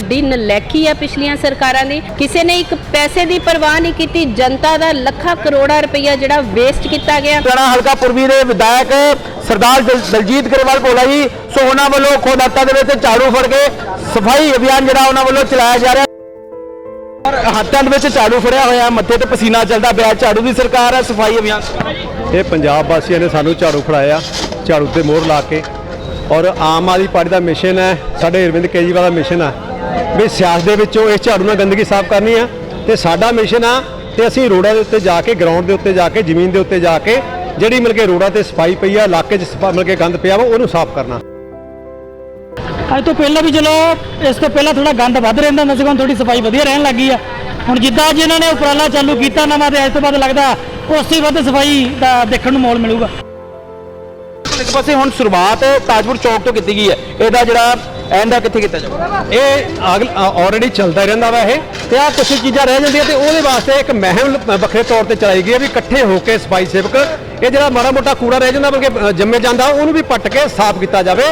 ਵੱਡੀ ਨਲੈਕੀ ਆ ਪਿਛਲੀਆਂ ਸਰਕਾਰਾਂ ਦੀ। ਕਿਸੇ ਨੇ ਇੱਕ ਪੈਸੇ ਦੀ ਪਰਵਾਹ ਨਹੀਂ ਕੀਤੀ। ਜਨਤਾ ਦਾ ਲੱਖਾਂ ਕਰੋੜਾਂ ਰੁਪਈਆ ਜਿਹੜਾ ਵੇਸਟ ਕੀਤਾ ਗਿਆ। ਲੁਧਿਆਣਾ ਹਲਕਾ ਪੁਰਬੀ ਦੇ ਵਿਧਾਇਕ ਸਰਦਾਰ ਦਲ- ਦਲਜੀਤ ਗਰੇਵਾਲ ਭੋਲਾ ਜੀ ਸੋ ਉਹਨਾਂ ਵੱਲੋਂ ਖੁਦ ਹੱਥਾਂ ਦੇ ਵਿੱਚ ਝਾੜੂ ਫੜ ਕੇ ਸਫ਼ਾਈ ਅਭਿਆਨ ਜਿਹੜਾ ਉਹਨਾਂ ਵੱਲੋਂ ਚਲਾਇਆ ਜਾ ਰਿਹਾ। ਔਰ ਹੱਥਾਂ ਦੇ ਵਿੱਚ ਝਾੜੂ ਫੜਿਆ ਹੋਇਆ ਮੱਥੇ ਤੇ ਪਸੀਨਾ ਚੱਲਦਾ ਪਿਆ। ਝਾੜੂ ਦੀ ਸਰਕਾਰ ਹੈ ਸਫ਼ਾਈ ਅਭਿਆਨ। ਇਹ ਪੰਜਾਬ ਵਾਸੀਆਂ ਨੇ ਸਾਨੂੰ ਝਾੜੂ ਫੜਾਇਆ ਝਾੜੂ ਤੇ ਮੋਹਰ ਲਾ ਕੇ। ਔਰ ਆਮ ਆਦਮੀ ਪਾਰਟੀ ਦਾ ਮਿਸ਼ਨ ਹੈ ਸਾਡੇ ਅਰਵਿੰਦ ਕੇਜਰੀਵਾਲ ਦਾ ਮਿਸ਼ਨ ਹੈ ਵੀ ਸਿਆਸਤ ਦੇ ਵਿੱਚੋਂ ਇਸ ਝਾੜੂ ਨਾਲ ਗੰਦਗੀ ਸਾਫ਼ ਕਰਨੀ ਆ ਤੇ ਸਾਡਾ ਮਿਸ਼ਨ ਆ ਤੇ ਅਸੀਂ ਰੋਡਾਂ ਦੇ ਉੱਤੇ ਜਾ ਕੇ ਗਰਾਊਂਡ ਦੇ ਉੱਤੇ ਜਾ ਕੇ, ਜ਼ਮੀਨ ਦੇ ਉੱਤੇ ਜਾ ਕੇ ਜਿਹੜੀ ਮਿਲ ਕੇ ਰੋਡਾਂ ਤੇ ਸਫ਼ਾਈ ਪਈ ਆ, ਇਲਾਕੇ 'ਚ ਸਫਾ- ਮਿਲ ਕੇ ਗੰਦ ਪਿਆ ਵਾ, ਉਹਨੂੰ ਸਾਫ਼ ਕਰਨਾ। ਅੱਜ ਤੋਂ ਪਹਿਲਾਂ ਵੀ ਚਲੋ, ਇਸ ਤੋਂ ਪਹਿਲਾਂ ਥੋੜਾ ਗੰਦ ਵੱਧ ਰਹਿੰਦਾ ਹੁੰਦਾ ਸੀ ਹੁਣ ਥੋੜੀ ਸਫ਼ਾਈ ਵਧੀਆ ਰਹਿਣ ਲੱਗੀ ਆ। ਹੁਣ ਜਿੱਦਾਂ ਅੱਜ ਇਹਨਾਂ ਨੇ ਉਪਰਾਲਾ ਚਾਲੂ ਕੀਤਾ ਨਵਾਂ ਤੇ ਅੱਜ ਤੋਂ ਬਾਅਦ ਲੱਗਦਾ ਉਸ ਤੋਂ ਹੀ ਵੱਧ ਸਫ਼ਾਈ ਦਾ ਦੇਖਣ ਨੂੰ ਮੋਲ ਮਿਲੂਗਾ। ਇੱਕ ਪਾਸੇ ਹੁਣ ਸ਼ੁਰੂਆਤ ਤਾਜਪੁਰ ਚੌਕ ਤੋਂ ਕੀਤੀ ਗਈ ਹੈ। ਇਹਦਾ ਜਿਹੜਾ ਐਂਡ ਆ ਕਿੱਥੇ ਕੀਤਾ ਜਾਊਗਾ? ਇਹ ਆਲਰੇਡੀ ਚੱਲਦਾ ਹੀ ਰਹਿੰਦਾ ਵਾ ਇਹ ਤੇ ਆ ਕੁਝ ਚੀਜ਼ਾਂ ਰਹਿ ਜਾਂਦੀਆਂ ਤੇ ਉਹਦੇ ਵਾਸਤੇ ਇੱਕ ਮਹਿਮ ਵੱਖਰੇ ਤੌਰ ਤੇ ਚਲਾਈ ਗਈ ਹੈ ਵੀ ਇਕੱਠੇ ਹੋ ਕੇ ਸਫ਼ਾਈ ਸੇਵਕ ਇਹ ਜਿਹੜਾ ਮਾੜਾ ਮੋਟਾ ਕੂੜਾ ਰਹਿ ਜਾਂਦਾ ਬਲਕਿ ਜੰਮੇ ਜਾਂਦਾ ਉਹਨੂੰ ਵੀ ਪੱਟ ਕੇ ਸਾਫ਼ ਕੀਤਾ ਜਾਵੇ।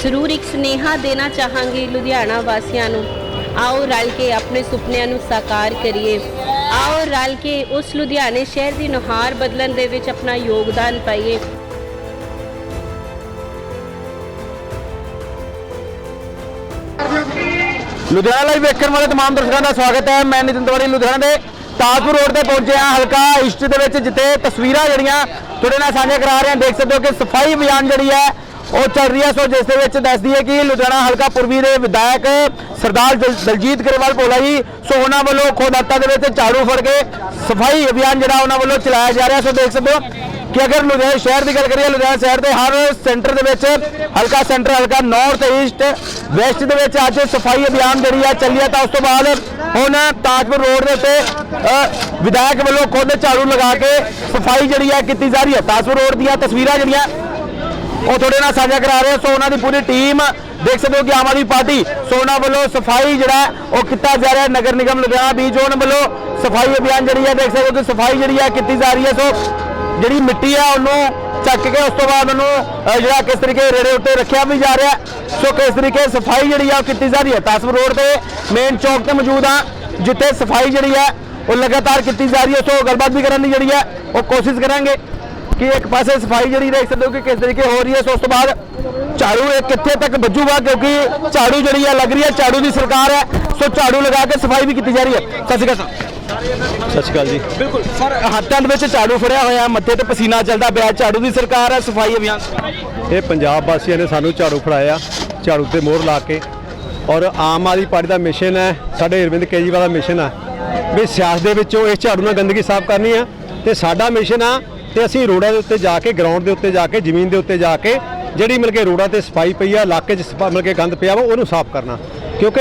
ਜ਼ਰੂਰ ਇੱਕ ਸੁਨੇਹਾ ਦੇਣਾ ਚਾਹਾਂਗੀ ਲੁਧਿਆਣਾ ਵਾਸੀਆਂ ਨੂੰ। ਆਓ ਰਲ ਕੇ ਆਪਣੇ ਸੁਪਨਿਆਂ ਨੂੰ ਸਾਕਾਰ ਕਰੀਏ। ਆਓ ਰਲ ਕੇ ਉਸ ਲੁਧਿਆਣੇ ਸ਼ਹਿਰ ਦੀ ਨੁਹਾਰ ਬਦਲਣ ਦੇ ਵਿੱਚ ਆਪਣਾ ਯੋਗਦਾਨ ਪਾਈਏ। ਲੁਧਿਆਣਾ ਲਾਈਵ ਵੇਖਣ ਵਾਲੇ तमाम ਦਰਸ਼ਕਾਂ ਦਾ ਸਵਾਗਤ ਹੈ ਮੈਂ ਨਿਤਿਨ ਤਿਵਾੜੀ ਲੁਧਿਆਣਾ ਦੇ ਤਾਜਪੁਰ ਰੋਡ ਤੇ ਪਹੁੰਚੇ ਹਾਂ ਹਲਕਾ ਇਸ਼ਟ ਦੇ ਵਿੱਚ ਜਿੱਥੇ ਤਸਵੀਰਾਂ ਜਿਹੜੀਆਂ ਤੁਹਾਡੇ ਨਾਲ ਸਾਂਝਾ ਕਰਾ ਰਹੇ ਹਾਂ ਦੇਖ ਸਕਦੇ ਹੋ ਕਿ ਸਫਾਈ ਅਭਿਆਨ ਜਿਹੜੀ ਹੈ ਉਹ ਚੱਲ ਰਹੀ ਹੈ ਸੋ ਜਿਸ ਦੇ ਵਿੱਚ ਦੱਸਦੀ ਹੈ ਕਿ ਲੁਧਿਆਣਾ ਹਲਕਾ ਪੁਰਬੀ ਦੇ ਵਿਧਾਇਕ ਸਰਦਾਰ ਦਲ- ਦਲਜੀਤ ਗਰੇਵਾਲ ਭੋਲਾ ਜੀ ਸੋ ਉਹਨਾਂ ਵੱਲੋਂ ਖੁਦ ਹੱਥਾਂ ਦੇ ਵਿੱਚ ਝਾੜੂ ਫੜ ਕੇ ਸਫਾਈ ਅਭਿਆਨ ਜਿਹੜਾ ਉਹਨਾਂ ਵੱਲੋਂ ਚਲਾਇਆ ਜਾ ਰਿਹਾ ਸੋ ਦੇਖ ਸਕਦੇ ਹੋ ਕਿ ਅਗਰ ਲੁਧਿਆਣਾ ਸ਼ਹਿਰ ਦੀ ਗੱਲ ਕਰੀਏ, ਲੁਧਿਆਣਾ ਸ਼ਹਿਰ ਦੇ ਹਰ ਸੈਂਟਰ ਦੇ ਵਿੱਚ, ਹਲਕਾ ਸੈਂਟਰ, ਹਲਕਾ ਨਾਰਥ ਈਸਟ ਵੈਸਟ ਦੇ ਵਿੱਚ ਅੱਜ ਸਫ਼ਾਈ ਅਭਿਆਨ ਜਿਹੜੀ ਆ ਚੱਲੀ ਆ, ਤਾਂ ਉਸ ਤੋਂ ਬਾਅਦ ਹੁਣ ਤਾਜਪੁਰ ਰੋਡ ਦੇ ਉੱਤੇ ਵਿਧਾਇਕ ਵੱਲੋਂ ਖੁਦ ਝਾੜੂ ਲਗਾ ਕੇ ਸਫ਼ਾਈ ਜਿਹੜੀ ਆ ਕੀਤੀ ਜਾ ਰਹੀ ਹੈ ਤਾਜਪੁਰ ਰੋਡ ਦੀਆਂ ਤਸਵੀਰਾਂ ਜਿਹੜੀਆਂ, ਉਹ ਤੁਹਾਡੇ ਨਾਲ ਸਾਂਝਾ ਕਰਾ ਰਹੇ ਸੋ ਉਹਨਾਂ ਦੀ ਪੂਰੀ ਟੀਮ ਦੇਖ ਸਕਦੇ ਹੋ ਕਿ ਆਮ ਆਦਮੀ ਪਾਰਟੀ, ਸੋ ਉਹਨਾਂ ਵੱਲੋਂ ਸਫ਼ਾਈ ਜਿਹੜਾ, ਉਹ ਕੀਤਾ ਜਾ ਰਿਹਾ ਨਗਰ ਨਿਗਮ ਲੁਧਿਆਣਾ ਬੀ ਜ਼ੋਨ ਵੱਲੋਂ ਸਫ਼ਾਈ ਅਭਿਆਨ ਜਿਹੜੀ ਹੈ ਦੇਖ ਸਕਦੇ ਹੋ ਕਿ ਸਫ਼ਾਈ ਜਿਹੜੀ ਹੈ ਕੀਤੀ ਜਾ ਰਹੀ ਹੈ ਸੋ ਜਿਹੜੀ ਮਿੱਟੀ ਆ ਉਹਨੂੰ ਚੱਕ ਕੇ ਉਸ ਤੋਂ ਬਾਅਦ ਉਹਨੂੰ ਜਿਹੜਾ ਕਿਸ ਤਰੀਕੇ ਰੇੜੇ ਉੱਤੇ ਰੱਖਿਆ ਵੀ ਜਾ ਰਿਹਾ। ਸੋ ਕਿਸ ਤਰੀਕੇ ਸਫ਼ਾਈ ਜਿਹੜੀ ਆ ਉਹ ਕੀਤੀ ਜਾ ਰਹੀ ਹੈ। ਤਾਸਪੁਰ ਰੋਡ ਤੇ ਮੇਨ ਚੌਕ ਤੇ ਮੌਜੂਦ ਆ, ਜਿੱਥੇ ਸਫ਼ਾਈ ਜਿਹੜੀ ਹੈ ਉਹ ਲਗਾਤਾਰ ਕੀਤੀ ਜਾ ਰਹੀ ਹੈ। ਸੋ ਗੱਲਬਾਤ ਵੀ ਕਰਨ ਦੀ ਜਿਹੜੀ ਹੈ ਉਹ ਕੋਸ਼ਿਸ਼ ਕਰਾਂਗੇ ਕਿ ਇੱਕ ਪਾਸੇ ਸਫ਼ਾਈ ਜਿਹੜੀ ਦੇਖ ਸਕਦੇ ਹੋ ਕਿ ਕਿਸ ਤਰੀਕੇ ਹੋ ਰਹੀ ਹੈ। ਸੋ ਉਸ ਤੋਂ ਬਾਅਦ ਝਾੜੂ ਇਹ ਕਿੱਥੇ ਤੱਕ ਵੱਜੂਗਾ, ਕਿਉਂਕਿ ਝਾੜੂ ਜਿਹੜੀ ਹੈ ਲੱਗ ਰਹੀ ਹੈ, ਝਾੜੂ ਦੀ ਸਰਕਾਰ ਹੈ। ਸੋ ਝਾੜੂ ਲਗਾ ਕੇ ਸਫ਼ਾਈ ਵੀ ਕੀਤੀ ਜਾ ਰਹੀ ਹੈ। ਸਤਿ ਸ਼੍ਰੀ ਅਕਾਲ ਸਤਿ ਸ਼੍ਰੀ ਅਕਾਲ ਜੀ। ਬਿਲਕੁਲ ਸਰ ਹੱਥਾਂ ਦੇ ਵਿੱਚ ਝਾੜੂ ਫੜਿਆ ਹੋਇਆ, ਮੱਥੇ ਤੇ ਪਸੀਨਾ ਚੱਲਦਾ ਪਿਆ। ਝਾੜੂ ਦੀ ਸਰਕਾਰ ਹੈ, ਸਫ਼ਾਈ ਅਭਿਆਨ। ਇਹ ਪੰਜਾਬ ਵਾਸੀਆਂ ਨੇ ਸਾਨੂੰ ਝਾੜੂ ਫੜਾਇਆ, ਝਾੜੂ ਤੇ ਮੋਹਰ ਲਾ ਕੇ। ਔਰ ਆਮ ਆਦਮੀ ਪਾਰਟੀ ਦਾ ਮਿਸ਼ਨ ਹੈ, ਸਾਡੇ ਅਰਵਿੰਦ ਕੇਜਰੀਵਾਲ ਦਾ ਮਿਸ਼ਨ ਹੈ ਵੀ ਸਿਆਸਤ ਦੇ ਵਿੱਚੋਂ ਇਸ ਝਾੜੂ ਨਾਲ ਗੰਦਗੀ ਸਾਫ਼ ਕਰਨੀ ਆ। ਤੇ ਸਾਡਾ ਮਿਸ਼ਨ ਆ, ਤੇ ਅਸੀਂ ਰੋਡਾਂ ਦੇ ਉੱਤੇ ਜਾ ਕੇ ਗਰਾਊਂਡ ਦੇ ਉੱਤੇ ਜਾ ਕੇ, ਜ਼ਮੀਨ ਦੇ ਉੱਤੇ ਜਾ ਕੇ, ਜਿਹੜੀ ਮਿਲ ਕੇ ਰੋਡਾਂ ਤੇ ਸਫ਼ਾਈ ਪਈ ਆ, ਇਲਾਕੇ 'ਚ ਸਫਾ- ਮਿਲ ਕੇ ਗੰਦ ਪਿਆ ਵਾ, ਉਹਨੂੰ ਸਾਫ਼ ਕਰਨਾ। ਕਿਉਂਕਿ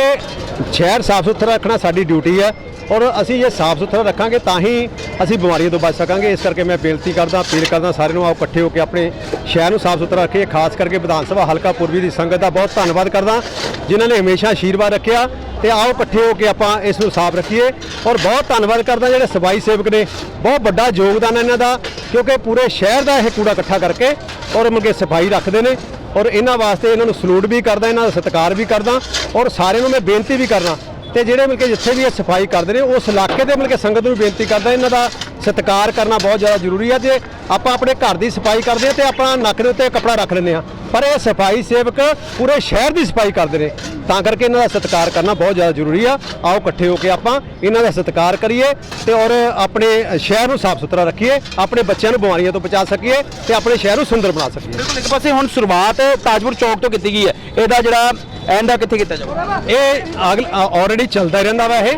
ਸ਼ਹਿਰ ਸਾਫ਼ ਸੁਥਰਾ ਰੱਖਣਾ ਸਾਡੀ ਡਿਊਟੀ ਹੈ ਔਰ ਅਸੀਂ ਜੇ ਸਾਫ਼ ਸੁਥਰਾ ਰੱਖਾਂਗੇ ਤਾਂ ਹੀ ਅਸੀਂ ਬਿਮਾਰੀਆਂ ਤੋਂ ਬਚ ਸਕਾਂਗੇ। ਇਸ ਕਰਕੇ ਮੈਂ ਬੇਨਤੀ ਕਰਦਾ, ਅਪੀਲ ਕਰਦਾ ਸਾਰਿਆਂ ਨੂੰ ਆਓ ਇਕੱਠੇ ਹੋ ਕੇ ਆਪਣੇ ਸ਼ਹਿਰ ਨੂੰ ਸਾਫ਼ ਸੁਥਰਾ ਰੱਖੀਏ। ਖਾਸ ਕਰਕੇ ਵਿਧਾਨ ਸਭਾ ਹਲਕਾ ਪੂਰਬੀ ਦੀ ਸੰਗਤ ਦਾ ਬਹੁਤ ਧੰਨਵਾਦ ਕਰਦਾ, ਜਿਨ੍ਹਾਂ ਨੇ ਹਮੇਸ਼ਾ ਆਸ਼ੀਰਵਾਦ ਰੱਖਿਆ ਤੇ ਆਓ ਇਕੱਠੇ ਹੋ ਕੇ ਆਪਾਂ ਇਸ ਨੂੰ ਸਾਫ਼ ਰੱਖੀਏ। ਔਰ ਬਹੁਤ ਧੰਨਵਾਦ ਕਰਦਾ ਜਿਹੜੇ ਸਫ਼ਾਈ ਸੇਵਕ ਨੇ, ਬਹੁਤ ਵੱਡਾ ਯੋਗਦਾਨ ਇਹਨਾਂ ਦਾ, ਕਿਉਂਕਿ ਪੂਰੇ ਸ਼ਹਿਰ ਦਾ ਇਹ ਕੂੜਾ ਇਕੱਠਾ ਕਰਕੇ ਔਰ ਮੁਰਗੇ ਸਫ਼ਾਈ ਰੱਖਦੇ ਨੇ। ਔਰ ਇਹਨਾਂ ਵਾਸਤੇ ਇਹਨਾਂ ਨੂੰ ਸਲੂਟ ਵੀ ਕਰਦਾ, ਇਹਨਾਂ ਦਾ ਸਤਿਕਾਰ ਵੀ ਕਰਦਾ ਔਰ ਸਾਰਿਆਂ ਨੂੰ ਮੈਂ ਬੇਨਤੀ ਵੀ ਕਰਦਾ ਤੇ ਜਿਹੜੇ ਮਿਲ ਕੇ ਜਿੱਥੇ ਵੀ ਇਹ ਸਫ਼ਾਈ ਕਰਦੇ ਨੇ, ਉਸ ਇਲਾਕੇ ਦੇ ਮਿਲ ਕੇ ਸੰਗਤ ਨੂੰ ਵੀ ਬੇਨਤੀ ਕਰਦਾ ਇਹਨਾਂ ਦਾ ਸਤਿਕਾਰ ਕਰਨਾ ਬਹੁਤ ਜ਼ਿਆਦਾ ਜ਼ਰੂਰੀ ਹੈ ਜੇ ਆਪਾਂ ਆਪਣੇ ਘਰ ਦੀ ਸਫ਼ਾਈ ਕਰਦੇ ਹਾਂ ਤੇ ਆਪਣਾ ਨੱਕ ਦੇ ਉੱਤੇ ਕੱਪੜਾ ਰੱਖ ਲੈਂਦੇ ਆ ਪਰ ਇਹ ਸਫ਼ਾਈ ਸੇਵਕ ਪੂਰੇ ਸ਼ਹਿਰ ਦੀ ਸਫ਼ਾਈ ਕਰਦੇ ਨੇ। ਤਾਂ ਕਰਕੇ ਇਹਨਾਂ ਦਾ ਸਤਿਕਾਰ ਕਰਨਾ ਬਹੁਤ ਜ਼ਿਆਦਾ ਜ਼ਰੂਰੀ ਆ। ਆਓ ਇਕੱਠੇ ਹੋ ਕੇ ਆਪਾਂ ਇਹਨਾਂ ਦਾ ਸਤਿਕਾਰ ਕਰੀਏ ਤੇ ਔਰ ਆਪਣੇ ਸ਼ਹਿਰ ਨੂੰ ਸਾਫ਼ ਸੁਥਰਾ ਰੱਖੀਏ ਆਪਣੇ ਬੱਚਿਆਂ ਨੂੰ ਬਿਮਾਰੀਆਂ ਤੋਂ ਬਚਾ ਸਕੀਏ ਤੇ ਆਪਣੇ ਸ਼ਹਿਰ ਨੂੰ ਸੁੰਦਰ ਬਣਾ ਸਕੀਏ। ਬਿਲਕੁਲ ਇੱਕ ਪਾਸੇ ਹੁਣ ਸ਼ੁਰੂਆਤ ਤਾਜਪੁਰ ਚੌਕ ਤੋਂ ਕੀਤੀ ਗਈ ਹੈ। ਇਹਦਾ ਜਿਹੜਾ ਐਂਡ ਆ ਕਿੱਥੇ ਕੀਤਾ ਜਾਊਗਾ? ਇਹ ਆਲਰੇਡੀ ਚੱਲਦਾ ਹੀ ਰਹਿੰਦਾ ਵਾ ਇਹ।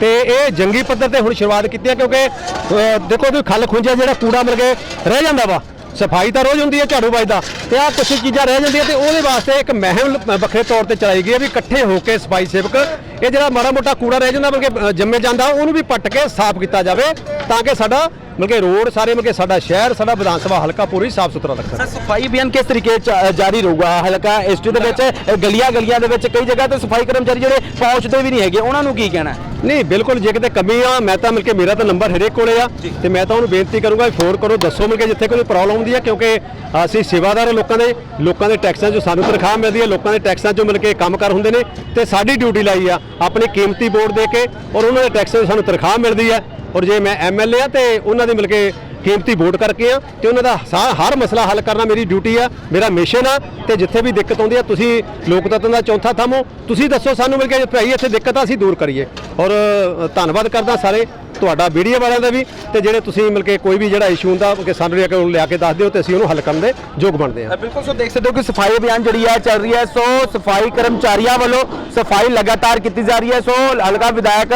ਤੇ ਇਹ ਜੰਗੀ ਪੱਧਰ ਤੇ ਹੁਣ ਸ਼ੁਰੂਆਤ ਕੀਤੀ ਹੈ ਕਿਉਂਕਿ ਦੇਖੋ ਤੁਸੀਂ ਖੱਲ ਖੁੰਝਿਆ ਜਿਹੜਾ ਕੂੜਾ ਮਿਲ ਕੇ ਰਹਿ ਜਾਂਦਾ ਵਾ। ਸਫ਼ਾਈ ਤਾਂ ਰੋਜ਼ ਹੁੰਦੀ ਹੈ ਝਾੜੂ ਵੱਜਦਾ ਤੇ ਆ ਕੁਝ ਚੀਜ਼ਾਂ ਰਹਿ ਜਾਂਦੀਆਂ ਤੇ ਉਹਦੇ ਵਾਸਤੇ ਇੱਕ ਮਹਿਮ ਵੱਖਰੇ ਤੌਰ ਤੇ ਚਲਾਈ ਗਈ ਹੈ ਵੀ ਇਕੱਠੇ ਹੋ ਕੇ ਸਫ਼ਾਈ ਸੇਵਕ ਇਹ ਜਿਹੜਾ ਮਾੜਾ ਮੋਟਾ ਕੂੜਾ ਰਹਿ ਜਾਂਦਾ ਬਲਕਿ ਅ, ਜੰਮੇ ਜਾਂਦਾ ਉਹਨੂੰ ਵੀ ਪੱਟ ਕੇ ਸਾਫ਼ ਕੀਤਾ ਜਾਵੇ ਤਾਂ ਕਿ ਸਾਡਾ ਮਤਲਬ ਕਿ ਰੋਡ ਸਾਰੇ ਮਤਲਬ ਕਿ ਸਾਡਾ ਸ਼ਹਿਰ ਸਾਡਾ ਵਿਧਾਨ ਸਭਾ ਹਲਕਾ ਪੂਰੀ ਸਾਫ਼ ਸੁਥਰਾ ਰੱਖਣਾ ਸਰ ਸਫ਼ਾਈ ਅਭਿਆਨ ਕਿਸ ਤਰੀਕੇ ਚ ਜਾਰੀ ਰਹੂਗਾ? ਹਲਕਾ ਐਸਟੀ ਦੇ ਵਿੱਚ ਗਲੀਆਂ ਗਲੀਆਂ ਦੇ ਵਿੱਚ ਕਈ ਜਗ੍ਹਾ ਤੇ ਸਫ਼ਾਈ ਕਰਮਚਾਰੀ ਜਿਹੜੇ ਪਹੁੰਚਦੇ ਵੀ ਨਹੀਂ ਹੈਗੇ ਉਹਨਾਂ ਨੂੰ ਕੀ ਕਹਿਣਾ ਹੈ? ਨਹੀਂ ਬਿਲਕੁਲ ਜੇ ਕਿਤੇ ਕਮੀ ਆ ਮੈਂ ਤਾਂ ਮਿਲ ਕੇ ਮੇਰਾ ਤਾਂ ਨੰਬਰ ਹਰੇਕ ਕੋਲੇ ਆ ਤੇ ਮੈਂ ਤਾਂ ਉਹਨੂੰ ਬੇਨਤੀ ਕਰੂੰਗਾ ਵੀ ਫੋਨ ਕਰੋ ਦੱਸੋ ਮਿਲ ਕੇ ਜਿੱਥੇ ਕੋਈ ਪ੍ਰੋਬਲਮ ਹੁੰਦੀ ਹੈ ਕਿਉਂਕਿ ਅਸੀਂ ਸੇਵਾਦਾਰ ਹਾਂ ਲੋਕਾਂ ਦੇ ਲੋਕਾਂ ਦੇ ਟੈਕਸਾਂ 'ਚੋਂ ਸਾਨੂੰ ਤਨਖਾਹ ਮਿਲਦੀ ਹੈ ਲੋਕਾਂ ਦੇ ਟੈਕਸਾਂ 'ਚੋਂ ਮਿਲ ਕੇ ਕੰਮਕਾਰ ਹੁੰਦੇ ਨੇ ਤੇ ਸਾਡੀ ਡਿਊਟੀ ਲਾਈ ਆ ਆਪਣੀ ਕੀਮਤੀ ਵੋਟ ਦੇ ਕੇ ਔਰ ਉਹਨਾਂ ਦੇ ਟੈਕਸਾਂ 'ਚੋਂ ਸਾਨੂੰ ਤਨਖਾਹ ਮਿਲਦੀ ਹੈ ਔਰ ਜੇ ਮੈਂ ਐਮਐਲਏ ਆ ਤੇ ਉਹਨਾਂ ਦੀ ਮਿਲ ਕੇ ਕੀਮਤੀ ਵੋਟ ਕਰਕੇ ਆ ਤੇ ਉਹਨਾਂ ਦਾ ਸਾ- ਹਰ ਮਸਲਾ ਹੱਲ ਕਰਨਾ ਮੇਰੀ ਡਿਊਟੀ ਆ, ਮੇਰਾ ਮਿਸ਼ਨ ਆ ਤੇ ਜਿੱਥੇ ਵੀ ਦਿੱਕਤ ਆਉਂਦੀ ਆ, ਤੁਸੀਂ ਲੋਕਤੰਤਰ ਦਾ ਚੌਥਾ ਥੰਮ ਹੋ, ਤੁਸੀਂ ਦੱਸੋ ਸਾਨੂੰ ਮਿਲ ਕੇ ਭਾਈ ਇੱਥੇ ਦਿੱਕਤ ਆ ਅਸੀਂ ਦੂਰ ਕਰੀਏ। ਔਰ ਧੰਨਵਾਦ ਕਰਦਾ ਸਾਰੇ, ਤੁਹਾਡਾ ਵੀਡੀਓ ਵਾਲਿਆਂ ਦਾ ਵੀ ਤੇ ਜਿਹੜੇ ਤੁਸੀਂ ਮਿਲ ਕੇ ਕੋਈ ਵੀ ਜਿਹੜਾ ਇਸ਼ੂ ਹੁੰਦਾ ਕਿ ਸਾਨੂੰ ਲਿਆ ਕੇ ਲਿਆ ਕੇ ਦੱਸ ਦਿਓ ਤੇ ਅਸੀਂ ਉਹਨੂੰ ਹੱਲ ਕਰਨ ਦੇ ਯੋਗ ਬਣਦੇ ਹਾਂ ਬਿਲਕੁਲ, ਸੋ ਦੇਖ ਸਕਦੇ ਹੋ ਕਿ ਸਫ਼ਾਈ ਅਭਿਆਨ ਜਿਹੜੀ ਹੈ ਚੱਲ ਰਹੀ ਹੈ, ਸੋ ਸਫ਼ਾਈ ਕਰਮਚਾਰੀਆਂ ਵੱਲੋਂ ਸਫ਼ਾਈ ਲਗਾਤਾਰ ਕੀਤੀ ਜਾ ਰਹੀ ਹੈ, ਸੋ ਹਲਕਾ ਵਿਧਾਇਕ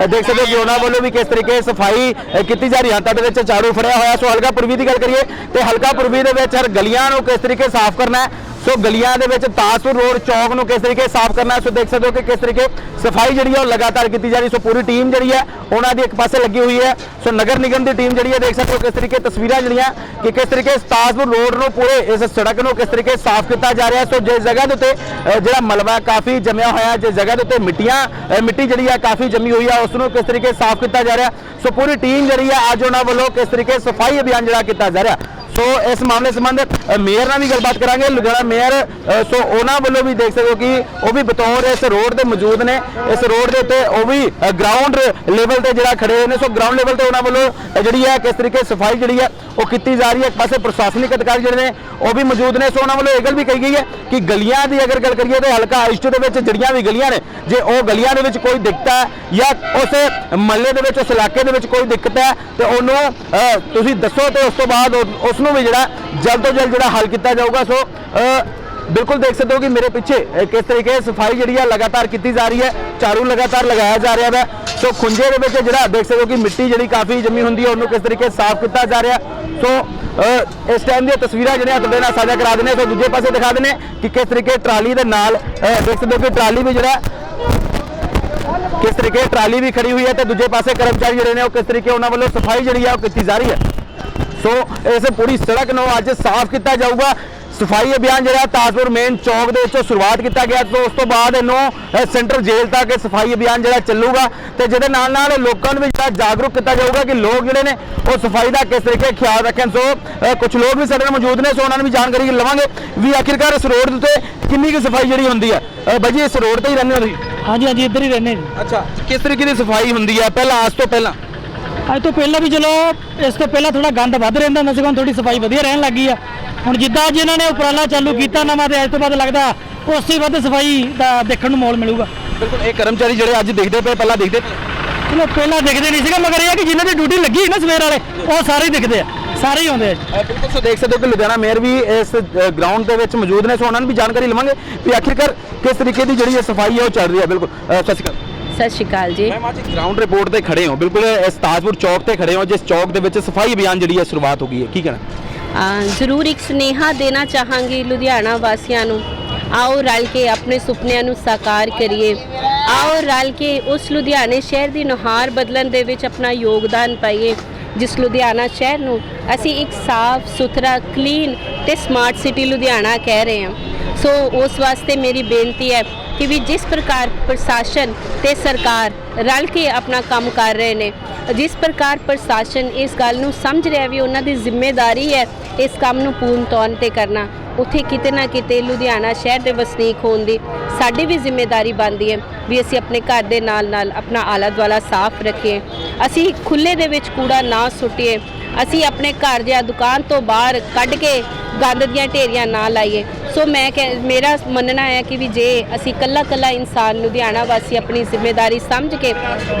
ਦੇਖ ਸਕਦੇ ਹੋ ਕਿ ਉਹਨਾਂ ਵੱਲੋਂ ਵੀ ਕਿਸ ਤਰੀਕੇ ਸਫ਼ਾਈ ਕੀਤੀ ਜਾ ਰਹੀ ਹੈ। ਹੱਥਾਂ ਦੇ ਵਿੱਚ ਝਾੜੂ ਫੜਿਆ ਹੋਇਆ ਸੋ ਹਲਕਾ ਪੁਰਬੀ ਦੀ ਗੱਲ ਕਰੀਏ ਤੇ ਹਲਕਾ ਪੁਰਬੀ ਦੇ ਵਿੱਚ ਹਰ ਗਲੀਆਂ ਨੂੰ ਕਿਸ ਤਰੀਕੇ ਸਾਫ਼ ਕਰਨਾ ਹੈ? ਸੋ ਗਲੀਆਂ ਦੇ ਵਿੱਚ ਤਾਜਪੁਰ ਰੋਡ ਚੌਕ ਨੂੰ ਕਿਸ ਤਰੀਕੇ ਸਾਫ਼ ਕਰਨਾ ਸੋ ਦੇਖ ਸਕਦੇ ਹੋ ਕਿ ਕਿਸ ਤਰੀਕੇ ਸਫ਼ਾਈ ਜਿਹੜੀ ਹੈ ਉਹ ਲਗਾਤਾਰ ਕੀਤੀ ਜਾ ਰਹੀ ਸੋ ਪੂਰੀ ਟੀਮ ਜਿਹੜੀ ਹੈ, ਉਹਨਾਂ ਦੀ ਇੱਕ ਪਾਸੇ ਲੱਗੀ ਹੋਈ ਹੈ। ਸੋ ਨਗਰ ਨਿਗਮ ਦੀ ਟੀਮ ਜਿਹੜੀ ਹੈ, ਦੇਖ ਸਕਦੇ ਹੋ ਕਿਸ ਤਰੀਕੇ ਤਸਵੀਰਾਂ ਜਿਹੜੀਆਂ ਕਿ ਕਿਸ ਤਰੀਕੇ ਤਾਜਪੁਰ ਰੋਡ ਨੂੰ ਪੂਰੇ ਇਸ ਸੜਕ ਨੂੰ ਕਿਸ ਤਰੀਕੇ ਸਾਫ਼ ਕੀਤਾ ਜਾ ਰਿਹਾ ਸੋ ਜਿਸ ਜਗ੍ਹਾ ਦੇ ਉੱਤੇ ਜਿਹੜਾ ਮਲਬਾ ਕਾਫੀ ਜਮਿਆ ਹੋਇਆ ਜਿਸ ਜਗ੍ਹਾ ਦੇ ਉੱਤੇ ਮਿੱਟੀਆਂ ਮਿੱਟੀ ਜਿਹੜੀ ਹੈ ਕਾਫੀ ਜੰਮੀ ਹੋਈ ਹੈ, ਉਸ ਨੂੰ ਕਿਸ ਤਰੀਕੇ ਸਾਫ਼ ਕੀਤਾ ਜਾ ਰਿਹਾ ਸੋ ਪੂਰੀ ਟੀਮ ਜਿਹੜੀ ਹੈ, ਅੱਜ ਉਹਨਾਂ ਵੱਲੋਂ ਕਿਸ ਤਰੀਕੇ ਸਫ਼ਾਈ ਅਭਿਆਨ ਜਿਹੜਾ ਕੀਤਾ ਜਾ ਰਿਹਾ ਸੋ ਇਸ ਮਾਮਲੇ ਸੰਬੰਧ ਮੇਅਰ ਨਾਲ ਵੀ ਗੱਲਬਾਤ ਕਰਾਂਗੇ। ਲੁਧਿਆਣਾ ਮੇਅਰ ਸੋ ਉਹਨਾਂ ਵੱਲੋਂ ਵੀ ਦੇਖ ਸਕਦੇ ਹੋ ਕਿ ਉਹ ਵੀ ਬਤੌਰ ਇਸ ਰੋਡ ਤੇ ਮੌਜੂਦ ਨੇ। ਇਸ ਰੋਡ ਦੇ ਉੱਤੇ ਉਹ ਵੀ ਗਰਾਊਂਡ ਲੈਵਲ ਤੇ ਜਿਹੜਾ ਖੜੇ ਹੋਏ ਨੇ। ਸੋ ਗਰਾਊਂਡ ਲੈਵਲ ਤੇ ਉਹਨਾਂ ਵੱਲੋਂ ਜਿਹੜੀ ਹੈ, ਕਿਸ ਤਰੀਕੇ ਸਫ਼ਾਈ ਜਿਹੜੀ ਹੈ, ਉਹ ਕੀਤੀ ਜਾ ਰਹੀ ਹੈ। ਇੱਕ ਪਾਸੇ ਪ੍ਰਸ਼ਾਸਨਿਕ ਅਧਿਕਾਰੀ ਜਿਹੜੇ ਨੇ, ਉਹ ਵੀ ਮੌਜੂਦ ਨੇ। ਸੋ ਉਹਨਾਂ ਵੱਲੋਂ ਇਹ ਗੱਲ ਵੀ ਕਹੀ ਗਈ ਹੈ ਕਿ ਗਲੀਆਂ ਦੀ ਅਗਰ ਗੱਲ ਕਰੀਏ ਤਾਂ ਹਲਕਾ ਇਸ਼ਟ ਦੇ ਵਿੱਚ ਜਿਹੜੀਆਂ ਵੀ ਗਲੀਆਂ ਨੇ, ਜੇ ਉਹ ਗਲੀਆਂ ਦੇ ਵਿੱਚ ਕੋਈ ਦਿੱਕਤ ਹੈ ਜਾਂ ਉਸ ਮਹੱਲੇ ਦੇ ਵਿੱਚ, ਉਸ ਇਲਾਕੇ ਦੇ ਵਿੱਚ ਕੋਈ ਦਿੱਕਤ ਹੈ, ਤੇ ਉਹਨੂੰ ਤੁਸੀਂ ਦੱਸੋ ਤੇ ਉਸ ਤੋਂ ਬਾਅਦ ਉਸ ਨੂੰ ਵੀ ਜਿਹੜਾ ਜਲਦ ਤੋਂ ਜਲਦ ਜਿਹੜਾ ਹੱਲ ਕੀਤਾ ਜਾਊਗਾ। ਸੋ ਬਿਲਕੁਲ ਦੇਖ ਸਕਦੇ ਹੋ ਕਿ ਮੇਰੇ ਪਿੱਛੇ ਕਿਸ ਤਰੀਕੇ ਸਫ਼ਾਈ ਜਿਹੜੀ ਹੈ ਲਗਾਤਾਰ ਕੀਤੀ ਜਾ ਰਹੀ ਹੈ, ਝਾੜੂ ਲਗਾਤਾਰ ਲਗਾਇਆ ਜਾ ਰਿਹਾ ਹੈ ਸੋ, ਖੁੰਝੇ ਦੇ ਵਿੱਚ ਜਿਹੜਾ ਦੇਖ ਸਕਦੇ ਹੋ ਕਿ ਮਿੱਟੀ ਜਿਹੜੀ ਕਾਫੀ ਜਮੀ ਹੁੰਦੀ ਹੈ, ਉਹਨੂੰ ਕਿਸ ਤਰੀਕੇ ਸਾਫ਼ ਕੀਤਾ ਜਾ ਰਿਹਾ। ਸੋ ਇਸ ਟਾਈਮ ਦੀਆਂ ਤਸਵੀਰਾਂ ਜਿਹੜੀਆਂ ਤੁਹਾਡੇ ਨਾਲ ਸਾਂਝਾ ਕਰਾ ਦਿੰਦੇ ਹਾਂ। ਸੋ, ਦੂਜੇ ਪਾਸੇ ਦਿਖਾ ਦਿੰਦੇ ਕਿ ਕਿਸ ਤਰੀਕੇ ਟਰਾਲੀ ਦੇ ਨਾਲ ਦੇਖ ਸਕਦੇ ਹੋ ਕਿ ਟਰਾਲੀ ਵੀ ਜਿਹੜਾ, ਕਿਸ ਤਰੀਕੇ ਟਰਾਲੀ ਵੀ ਖੜੀ ਹੋਈ ਹੈ ਤੇ ਦੂਜੇ ਪਾਸੇ ਕਰਮਚਾਰੀ ਜਿਹੜੇ ਨੇ ਉਹ ਕਿਸ ਤਰੀਕੇ ਉਹਨਾਂ ਵੱਲੋਂ ਸਫ਼ਾਈ ਜਿਹੜੀ ਹੈ ਉਹ ਕੀਤੀ ਜਾ ਰਹੀ ਹੈ। ਸੋ ਇਸ ਪੂਰੀ ਸੜਕ ਨੂੰ ਅੱਜ ਸਾਫ਼ ਕੀਤਾ ਜਾਊਗਾ। ਸਫ਼ਾਈ ਅਭਿਆਨ ਜਿਹੜਾ ਤਾਜਪੁਰ ਮੇਨ ਚੌਕ ਦੇ ਵਿੱਚੋਂ ਸ਼ੁਰੂਆਤ ਕੀਤਾ ਗਿਆ। ਤੇ ਉਸ ਤੋਂ ਬਾਅਦ ਇਹਨੂੰ ਸੈਂਟਰ ਜੇਲ੍ਹ ਤੱਕ ਇਹ ਸਫ਼ਾਈ ਅਭਿਆਨ ਜਿਹੜਾ ਚੱਲੂਗਾ ਤੇ ਜਿਹਦੇ ਨਾਲ ਨਾਲ ਲੋਕਾਂ ਨੂੰ ਵੀ ਜਿਹੜਾ ਜਾਗਰੂਕ ਕੀਤਾ ਜਾਊਗਾ ਕਿ ਲੋਕ ਜਿਹੜੇ ਨੇ ਉਹ ਸਫ਼ਾਈ ਦਾ ਕਿਸ ਤਰੀਕੇ ਖਿਆਲ ਰੱਖਣ। ਸੋ ਕੁਝ ਲੋਕ ਵੀ ਸਾਡੇ ਨਾਲ ਮੌਜੂਦ ਨੇ ਸੋ ਉਹਨਾਂ ਨੂੰ ਵੀ ਜਾਣਕਾਰੀ ਲਵਾਂਗੇ ਵੀ ਆਖਿਰਕਾਰ ਇਸ ਰੋਡ ਦੇ ਉੱਤੇ ਕਿੰਨੀ ਕੁ ਸਫ਼ਾਈ ਜਿਹੜੀ ਹੁੰਦੀ ਹੈ। ਅ, ਬਾਈ ਜੀ ਇਸ ਰੋਡ ਤੇ ਹੀ ਰਹਿੰਦੇ ਹੋ ਤੁਸੀਂ? ਹਾਂਜੀ ਹਾਂਜੀ ਇੱਧਰ ਹੀ ਰਹਿੰਦੇ ਜੀ। ਅੱਛਾ ਕਿਸ ਤਰੀਕੇ ਦੀ ਸਫ਼ਾਈ ਹੁੰਦੀ ਹੈ? ਪਹਿਲਾਂ ਅੱਜ ਤੋਂ ਪਹਿਲਾਂ। ਅੱਜ ਤੋਂ ਪਹਿਲਾਂ ਵੀ ਚਲੋ ਇਸ ਤੋਂ ਪਹਿਲਾਂ ਥੋੜਾ ਗੰਦ ਵੱਧ ਰਹਿੰਦਾ ਹੁੰਦਾ ਸੀਗਾ ਹੁਣ ਥੋੜੀ ਸਫ਼ਾਈ ਵਧੀਆ ਰਹਿਣ ਲੱਗੀ ਆ। ਹੁਣ ਜਿੱਦਾਂ ਅੱਜ ਇਹਨਾਂ ਨੇ ਉਪਰਾਲਾ ਚਾਲੂ ਕੀਤਾ ਨਵਾਂ ਤੇ ਅੱਜ ਤੋਂ ਬਾਅਦ ਲੱਗਦਾ ਉਸ ਵੱਧ ਸਫ਼ਾਈ ਦਾ ਦੇਖਣ ਨੂੰ ਮੌਲ ਮਿਲੂਗਾ। ਬਿਲਕੁਲ ਇਹ ਕਰਮਚਾਰੀ ਜਿਹੜੇ ਅੱਜ ਦੇਖਦੇ ਪਏ ਪਹਿਲਾਂ ਦੇਖਦੇ ਚਲੋ ਪਹਿਲਾਂ ਦਿਖਦੇ ਨਹੀਂ ਸੀਗਾ ਮਗਰ ਇਹ ਆ ਕਿ ਜਿਨ੍ਹਾਂ ਦੀ ਡਿਊਟੀ ਲੱਗੀ ਨਾ ਸਵੇਰ ਵਾਲੇ ਉਹ ਸਾਰੇ ਹੀ ਦਿਖਦੇ ਆ ਸਾਰੇ ਹੀ ਆਉਂਦੇ ਆ। ਬਿਲਕੁਲ ਸੋ ਦੇਖ ਸਕਦੇ ਹੋ ਕਿ ਲੁਧਿਆਣਾ ਮੇਅਰ ਵੀ ਇਸ ਗਰਾਊਂਡ ਦੇ ਵਿੱਚ ਮੌਜੂਦ ਨੇ ਸੋ ਉਹਨਾਂ ਨੂੰ ਵੀ ਜਾਣਕਾਰੀ ਲਵਾਂਗੇ ਵੀ ਆਖਿਰਕਾਰ ਕਿਸ ਤਰੀਕੇ ਦੀ ਜਿਹੜੀ ਇਹ ਸਫ਼ਾਈ ਹੈ ਉਹ ਚੱਲ ਰਹੀ ਹੈ ਬਿਲਕੁਲ ਸਤਿ ਸ਼੍ਰੀ ਅਕਾਲ। ਸਤਿ ਸ਼੍ਰੀ ਅਕਾਲ ਜੀ। ਮੈਮ ਅੱਜ ਗਰਾਊਂਡ ਰਿਪੋਰਟ ਤੇ ਖੜੇ ਹੋ। ਬਿਲਕੁਲ ਇਸ ਤਾਜਪੁਰ ਚੌਕ ਤੇ ਖੜੇ ਹੋ। ਜਿਸ ਚੌਕ ਦੇ ਵਿੱਚ ਸਫ਼ਾਈ ਅਭਿਆਨ ਜਿਹੜੀ ਹੈ ਸ਼ੁਰੂਆਤ ਹੋ ਗਈ ਹੈ। ਕੀ ਕਹਿਣਾ? ਜ਼ਰੂਰ ਇੱਕ ਸੁਨੇਹਾ ਦੇਣਾ ਚਾਹਾਂਗੀ ਲੁਧਿਆਣਾ ਵਾਸੀਆਂ ਨੂੰ। ਆਓ ਰਲ ਕੇ ਆਪਣੇ ਸੁਪਨਿਆਂ ਨੂੰ ਸਾਕਾਰ ਕਰੀਏ। ਆਓ ਰਲ ਕੇ ਉਸ ਲੁਧਿਆਣੇ ਸ਼ਹਿਰ ਦੀ ਨੁਹਾਰ ਬਦਲਣ ਦੇ ਵਿੱਚ ਆਪਣਾ ਯੋਗਦਾਨ ਪਾਈਏ ਜਿਸ ਲੁਧਿਆਣਾ ਸ਼ਹਿਰ ਨੂੰ ਅਸੀਂ ਇੱਕ ਸਾਫ਼ ਸੁਥਰਾ ਕਲੀਨ ਤੇ ਸਮਾਰਟ ਸਿਟੀ ਲੁਧਿਆਣਾ ਕਹਿ ਰਹੇ ਹਾਂ। ਸੋ ਉਸ ਵਾਸਤੇ ਮੇਰੀ ਬੇਨਤੀ ਹੈ ਕਿ ਵੀ ਜਿਸ ਪ੍ਰਕਾਰ ਪ੍ਰਸ਼ਾਸਨ ਤੇ ਸਰਕਾਰ ਰਲ ਕੇ ਆਪਣਾ ਕੰਮ ਕਰ ਰਹੇ ਨੇ ਜਿਸ ਪ੍ਰਕਾਰ ਪ੍ਰਸ਼ਾਸਨ ਇਸ ਗੱਲ ਨੂੰ ਸਮਝ ਰਿਹਾ ਵੀ ਉਹਨਾਂ ਦੀ ਜ਼ਿੰਮੇਵਾਰੀ ਹੈ ਇਸ ਕੰਮ ਨੂੰ ਪੂਰਨ ਤੌਰ ਤੇ ਕਰਨਾ ਉੱਥੇ ਕਿਤੇ ਨਾ ਕਿਤੇ ਲੁਧਿਆਣਾ ਸ਼ਹਿਰ ਦੇ ਵਸਨੀਕ ਹੋਣ ਦੀ ਸਾਡੀ ਵੀ ਜ਼ਿੰਮੇਵਾਰੀ ਬਣਦੀ ਹੈ ਵੀ ਅਸੀਂ ਆਪਣੇ ਘਰ ਦੇ ਨਾਲ ਨਾਲ ਆਪਣਾ ਆਲਾ ਦੁਆਲਾ ਸਾਫ਼ ਰੱਖੀਏ ਅਸੀਂ ਖੁੱਲੇ ਦੇ ਵਿੱਚ ਕੂੜਾ ਨਾ ਸੁੱਟੀਏ ਅਸੀਂ ਆਪਣੇ ਘਰ ਜਾਂ ਦੁਕਾਨ ਤੋਂ ਬਾਹਰ ਕੱਢ ਕੇ ਗੰਦ ਦੀਆਂ ਢੇਰੀਆਂ ਨਾ ਲਾਈਏ ਸੋ ਮੈਂ ਕਹਿ- ਮੇਰਾ ਮੰਨਣਾ ਹੈ ਕਿ ਵੀ ਜੇ ਅਸੀਂ ਕੱਲਾ ਕੱਲਾ ਇਨਸਾਨ ਲੁਧਿਆਣਾ ਵਾਸੀ ਆਪਣੀ ਜ਼ਿੰਮੇਵਾਰੀ ਸਮਝ ਕੇ,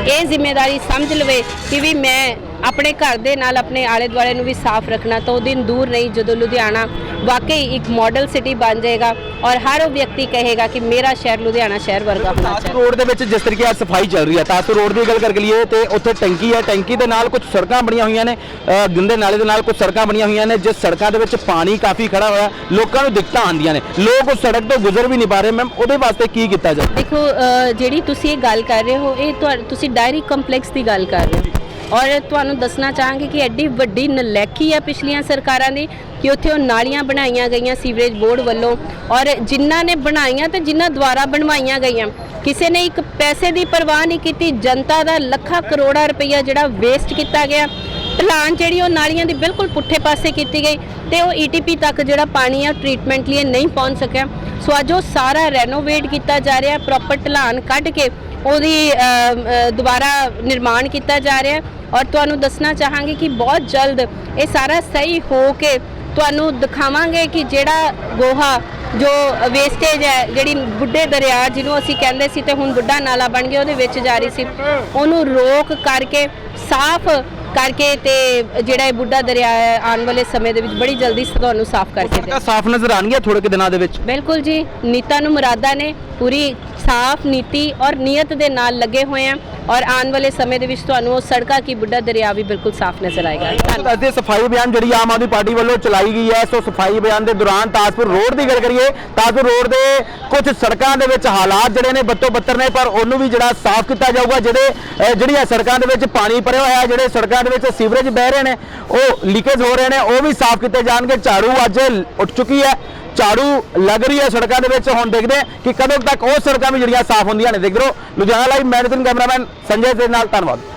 ਇਹ ਜ਼ਿੰਮੇਵਾਰੀ ਸਮਝ ਲਵੇ ਕਿ ਵੀ ਮੈਂ ਆਪਣੇ ਘਰ ਦੇ ਨਾਲ ਆਪਣੇ ਆਲੇ ਦੁਆਲੇ ਨੂੰ ਵੀ ਸਾਫ਼ ਰੱਖਣਾ ਤਾਂ ਉਹ ਦਿਨ ਦੂਰ ਨਹੀਂ ਜਦੋਂ ਲੁਧਿਆਣਾ ਵਾਕਈ ਇੱਕ ਮਾਡਲ ਸਿਟੀ ਬਣ ਜਾਏਗਾ ਔਰ ਹਰ ਉਹ ਵਿਅਕਤੀ ਕਹੇਗਾ ਕਿ ਮੇਰਾ ਸ਼ਹਿਰ ਲੁਧਿਆਣਾ ਸ਼ਹਿਰ ਵਰਗਾ ਹੋਣਾ ਚਾਹੀਦਾ। ਰੋਡ ਦੇ ਵਿੱਚ ਜਿਸ ਤਰੀਕੇ ਅੱਜ ਸਫ਼ਾਈ ਚੱਲ ਰਹੀ ਹੈ ਤਾਜਪੁਰ ਰੋਡ ਦੀ ਗੱਲ ਕਰ ਲਈਏ ਤੇ ਉੱਥੇ ਟੈਂਕੀ ਹੈ ਟੈਂਕੀ ਦੇ ਨਾਲ ਕੁਝ ਸੜਕਾਂ ਬਣੀਆਂ ਹੋਈਆਂ ਨੇ ਗੰਦੇ ਨਾਲੇ ਦੇ ਨਾਲ ਕੁਝ ਸੜਕਾਂ ਬਣੀਆਂ ਹੋਈਆਂ ਨੇ ਜਿਸ ਸੜਕਾਂ ਦੇ ਵਿੱਚ ਪਾਣੀ ਕਾਫੀ ਖੜਾ ਹੋਇਆ ਲੋਕਾਂ ਨੂੰ ਦਿੱਕਤਾਂ ਆਉਂਦੀਆਂ ਨੇ। ਲੋਕ ਉਸ ਸੜਕ ਤੋਂ ਗੁਜ਼ਰ ਵੀ ਨਹੀਂ ਪਾ ਰਹੇ ਮੈਮ ਉਹਦੇ ਵਾਸਤੇ ਕੀ ਕੀਤਾ ਜਾਵੇ? ਦੇਖੋ ਜਿਹੜੀ ਤੁਸੀਂ ਇਹ ਗੱਲ ਕਰ ਰਹੇ ਹੋ ਇਹ ਤੁਸੀਂ ਡਾਇਰੀ ਕੰਪਲੈਕਸ ਦੀ ਗੱਲ ਕਰ ਰਹੇ ਹੋ। ਔਰ ਤੁਹਾਨੂੰ ਦੱਸਣਾ ਚਾਹਾਂਗੇ ਕਿ ਐਡੀ ਵੱਡੀ ਨਲੈਕੀ ਆ ਪਿਛਲੀਆਂ ਸਰਕਾਰਾਂ ਦੀ ਕਿ ਉੱਥੇ ਉਹ ਨਾਲੀਆਂ ਬਣਾਈਆਂ ਗਈਆਂ ਸੀਵਰੇਜ ਬੋਰਡ ਵੱਲੋਂ। ਔਰ ਜਿਨ੍ਹਾਂ ਨੇ ਬਣਾਈਆਂ ਤੇ ਜਿਨ੍ਹਾਂ ਦੁਆਰਾ ਬਣਵਾਈਆਂ ਗਈਆਂ, ਕਿਸੇ ਨੇ ਇੱਕ ਪੈਸੇ ਦੀ ਪਰਵਾਹ ਨਹੀਂ ਕੀਤੀ, ਜਨਤਾ ਦਾ ਲੱਖਾਂ ਕਰੋੜਾਂ ਰੁਪਈਆ ਜਿਹੜਾ ਵੇਸਟ ਕੀਤਾ ਗਿਆ। ਢਲਾਨ ਜਿਹੜੀ ਉਹ ਨਾਲੀਆਂ ਦੀ ਬਿਲਕੁਲ ਪੁੱਠੇ ਪਾਸੇ ਕੀਤੀ ਗਈ ਤੇ ਉਹ ਈਟੀਪੀ ਤੱਕ ਜਿਹੜਾ ਪਾਣੀ ਆ ਟ੍ਰੀਟਮੈਂਟ ਲਈ ਨਹੀਂ ਪਹੁੰਚ ਸਕਿਆ। ਸੋ ਅੱਜ ਉਹ ਸਾਰਾ ਰੈਨੋਵੇਟ ਕੀਤਾ ਜਾ ਰਿਹਾ ਪ੍ਰੋਪਰ ਢਲਾਨ ਕੱਢ ਕੇ ਉਹਦੀ ਦੁਬਾਰਾ ਨਿਰਮਾਣ ਕੀਤਾ ਜਾ ਰਿਹਾ। ਔਰ ਤੁਹਾਨੂੰ ਦੱਸਣਾ ਚਾਹਾਂਗੇ ਕਿ ਬਹੁਤ ਜਲਦ ਇਹ ਸਾਰਾ ਸਹੀ ਹੋ ਕੇ ਤੁਹਾਨੂੰ ਦਿਖਾਵਾਂਗੇ ਕਿ ਜਿਹੜਾ ਗੋਹਾ ਜੋ ਵੇਸਟੇਜ ਹੈ ਜਿਹੜੀ ਬੁੱਢੇ ਦਰਿਆ ਜਿਹਨੂੰ ਅਸੀਂ ਕਹਿੰਦੇ ਸੀ ਤੇ ਹੁਣ ਬੁੱਢਾ ਨਾਲਾ ਬਣ ਗਿਆ ਉਹਦੇ ਵਿੱਚ ਜਾ ਰਹੀ ਸੀ ਉਹਨੂੰ ਰੋਕ ਕਰਕੇ ਸਾਫ਼ ਕਰਕੇ ਤੇ ਜਿਹੜਾ ਇਹ ਬੁੱਢਾ ਦਰਿਆ ਹੈ ਆਉਣ ਵਾਲੇ ਸਮੇਂ ਦੇ ਵਿੱਚ ਬੜੀ ਜਲਦੀ ਤੁਹਾਨੂੰ ਸਾਫ਼ ਕਰਕੇ ਦੇ ਸਾਫ਼ ਨਜ਼ਰ ਆਣਗੀਆਂ ਥੋੜੇ ਕਿ ਦਿਨਾਂ ਦੇ ਵਿੱਚ? ਬਿਲਕੁਲ ਜੀ ਨੀਤਾ ਨੂੰ ਮੁਰਾਦਾ ਨੇ ਪੂਰੀ ਸਾਫ਼ ਨੀਤੀ ਔਰ ਨੀਅਤ ਦੇ ਨਾਲ ਲੱਗੇ ਹੋਏ ਆ ਔਰ ਆਉਣ ਵਾਲੇ ਸਮੇਂ ਦੇ ਵਿੱਚ ਤੁਹਾਨੂੰ ਉਹ ਸੜਕਾਂ ਕੀ ਬੁੱਢਾ ਦਰਿਆ ਵੀ ਬਿਲਕੁਲ ਸਾਫ਼ ਨਜ਼ਰ ਆਏਗਾ। ਧੰਨਵਾਦ। ਦੱਸਦੇ ਸਫ਼ਾਈ ਅਭਿਆਨ ਜਿਹੜੀ ਆਮ ਆਦਮੀ ਪਾਰਟੀ ਵੱਲੋਂ ਚਲਾਈ ਗਈ ਹੈ ਸੋ ਸਫ਼ਾਈ ਅਭਿਆਨ ਦੇ ਦੌਰਾਨ ਤਾਜਪੁਰ ਰੋਡ ਦੀ ਗੱਲ ਕਰੀਏ ਤਾਜਪੁਰ ਰੋਡ ਦੇ ਕੁਝ ਸੜਕਾਂ ਦੇ ਵਿੱਚ ਹਾਲਾਤ ਜਿਹੜੇ ਨੇ ਬੱਤੋ ਬੱਤਰ ਨੇ ਪਰ ਉਹਨੂੰ ਵੀ ਜਿਹੜਾ ਸਾਫ਼ ਕੀਤਾ ਜਾਊਗਾ ਜਿਹੜੇ ਅਹ, ਜਿਹੜੀਆਂ ਸੜਕਾਂ ਦੇ ਵਿੱਚ ਪਾਣੀ ਭਰਿਆ ਹੋਇਆ ਹੈ ਜਿਹੜੇ ਸੜਕਾਂ ਦੇ ਵਿੱਚ ਸੀਵਰੇਜ ਬਹਿ ਰਹੇ ਨੇ ਉਹ ਲੀਕੇਜ ਹੋ ਰਹੇ ਨੇ ਉਹ ਵੀ ਸਾਫ਼ ਕੀਤੇ ਜਾਣਗੇ। ਝਾੜੂ ਅੱਜ ਉੱਠ ਚੁੱਕੀ ਹੈ। ਝਾੜੂ ਲੱਗ ਰਹੀ ਹੈ ਸੜਕਾਂ ਦੇ ਵਿੱਚ। ਹੁਣ ਦੇਖਦੇ ਹਾਂ ਕਿ ਕਦੋਂ ਤੱਕ ਉਹ ਸੜਕਾਂ ਵੀ ਜਿਹੜੀਆਂ ਸਾਫ਼ ਹੁੰਦੀਆਂ ਨੇ। ਦੇਖਦੇ ਰਹੋ ਲੁਧਿਆਣਾ ਲਾਈਵ ਮੈਂ ਕੈਮਰਾਮੈਨ ਸੰਜੇ ਦੇ ਨਾਲ ਧੰਨਵਾਦ।